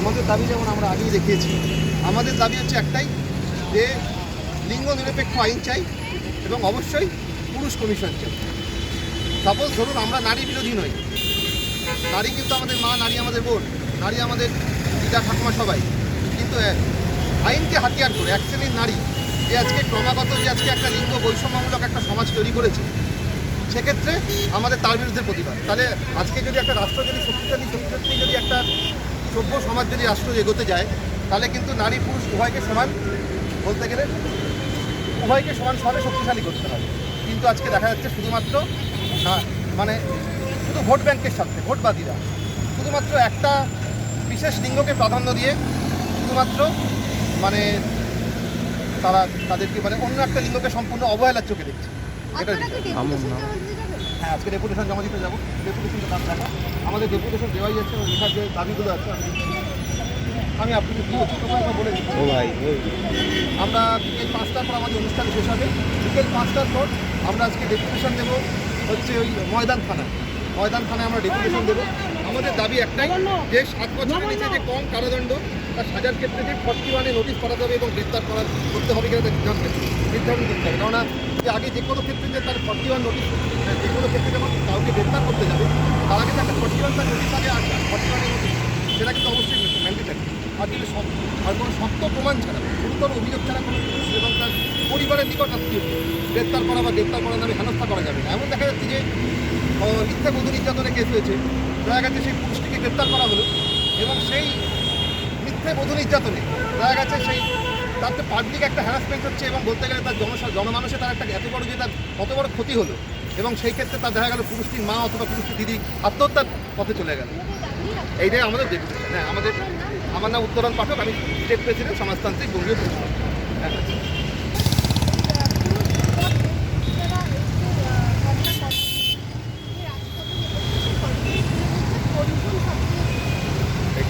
আমাদের দাবি যেমন আমরা আগেই দেখিয়েছি, আমাদের দাবি হচ্ছে একটাই, যে লিঙ্গ নিরপেক্ষ আইন চাই এবং অবশ্যই পুরুষ কমিশন চাই। সাপোজ ধরুন আমরা নারী বিরোধী নই, নারী কিন্তু আমাদের মা, নারী আমাদের বোন, নারী আমাদের পিতা, ঠাকুমা সবাই। কিন্তু আইনকে হাতিয়ার করে, এক নারী যে আজকে ক্রমাগত যে আজকে একটা লিঙ্গ বৈষম্যমূলক একটা সমাজ তৈরি করেছে, সেক্ষেত্রে আমাদের তার বিরুদ্ধে প্রতিবাদ। তাহলে আজকে যদি একটা রাষ্ট্র যদি শক্তিশালী শক্তিশালী যদি একটা সভ্য সমাজ যদি রাষ্ট্র এগোতে যায়, তাহলে কিন্তু নারী পুরুষ উভয়কে সমান, বলতে গেলে উভয়কে সমান সমানভাবে শক্তিশালী করতে হবে। কিন্তু আজকে দেখা যাচ্ছে শুধুমাত্র না মানে শুধু ভোট ব্যাংকের সাথে ভোটবাদীরা। শুধুমাত্র একটা বিশেষ লিঙ্গকে প্রাধান্য দিয়ে শুধুমাত্র মানে তারা তাদেরকে মানে অন্য একটা লিঙ্গকে সম্পূর্ণ অবহেলার চোখে দেখছে। এটা হ্যাঁ আজকে ডেপুটেশন জমা দিতে যাব। ডেপুটেশনটা তার দেখা আমাদের ডেপুটেশন দেওয়াই যাচ্ছে এবং লেখার যে দাবিগুলো আছে আমি আপনাকে ছোটো করে একবার বলে দিচ্ছি। ও ভাই ওই আমরা বিকেল পাঁচটার পর আমাদের অনুষ্ঠান শেষ হবে। বিকেল পাঁচটার পর আমরা আজকে ডেপুটেশন দেবো হচ্ছে ওই ময়দান থানায়। ময়দান থানায় আমরা ডেপুটেশন দেবো। আমাদের দাবি একটাই যে সাত বছরের নিচে যে কম কারাদণ্ড তার সাজার ক্ষেত্রে যে ফর্টি ওয়ানে নোটিশ করা যাবে এবং গ্রেপ্তার করা করতে হবে কিনা জানতে নির্ধারণ করতে হবে। কেননা যে আগে যে কোনো ক্ষেত্রে যে তার ফর্টি ওয়ান নোটিশ যে কোনো ক্ষেত্রে যখন কাউকে গ্রেপ্তার করতে যাবে, তার আগে একটা ফর্টি ওয়ান তার নোটিশ আগে আসে ফর্টি ওয়ানের নোটিশ, সেটা কিন্তু অবশ্যই ম্যান্ডেটারি আর যদি আর কোনো শক্ত প্রমাণ ছাড়া, গুরুতর অভিযোগ ছাড়া কোনো পুলিশ এবং তার পরিবারের নিকট আত্মীয় গ্রেপ্তার করা বা গ্রেপ্তার করার নামে হেনস্থা করা যাবে এমন দেখা যাচ্ছে যে মিথ্যা বধূ নির্যাতনের কেস হয়েছে। দেখা গেছে সেই পুলিশটিকে গ্রেপ্তার করা হলো এবং সেই মিথ্যে বধূ নির্যাতনে। দেখা গেছে সেই তার তো পাবলিক একটা হ্যারাসমেন্ট হচ্ছে এবং বলতে গেলে তার জন জনমানুষে তার একটা এত বড় যে তার কত বড় ক্ষতি হলো এবং সেই ক্ষেত্রে তার দেখা গেল পুরুষটির মা অথবা পুরুষটির দিদি আত্মহত্যার পথে চলে গেল। এইটাই আমাদের দেখতে হ্যাঁ আমাদের, আমার নাম উত্তরণ পাঠক, আমি স্টেট প্রেসিডেন্ট সমাজতান্ত্রিক বঙ্গীয় পরিষদ।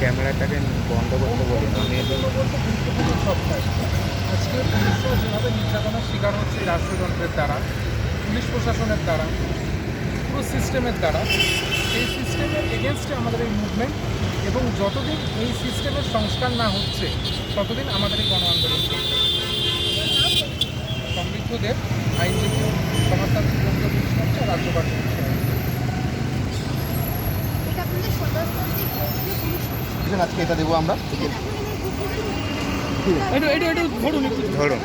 ক্যামেরাটাকে বন্ধ করতে বলি আমি আজকে পুলিশরা যেভাবে নির্যাতনের শিকার হচ্ছে রাষ্ট্রযন্ত্রের দ্বারা, পুলিশ প্রশাসনের দ্বারা, পুরো সিস্টেমের দ্বারা। এই সিস্টেমের এগেনস্টে আমাদের এই মুভমেন্ট এবং যতদিন এই সিস্টেমের সংস্কার না হচ্ছে, ততদিন আমাদের এই গণ আন্দোলন চলবে। সমৃদ্ধদের আইনজীবী সমাজতান্ত্রিক বঙ্গীয় পুলিশ মোর্চা রাজ্য পার্টি এটা আপনাদের সমাজতান্ত্রিক বঙ্গীয় পুলিশ আজকে এটা দেবো আমরা। ধরুন।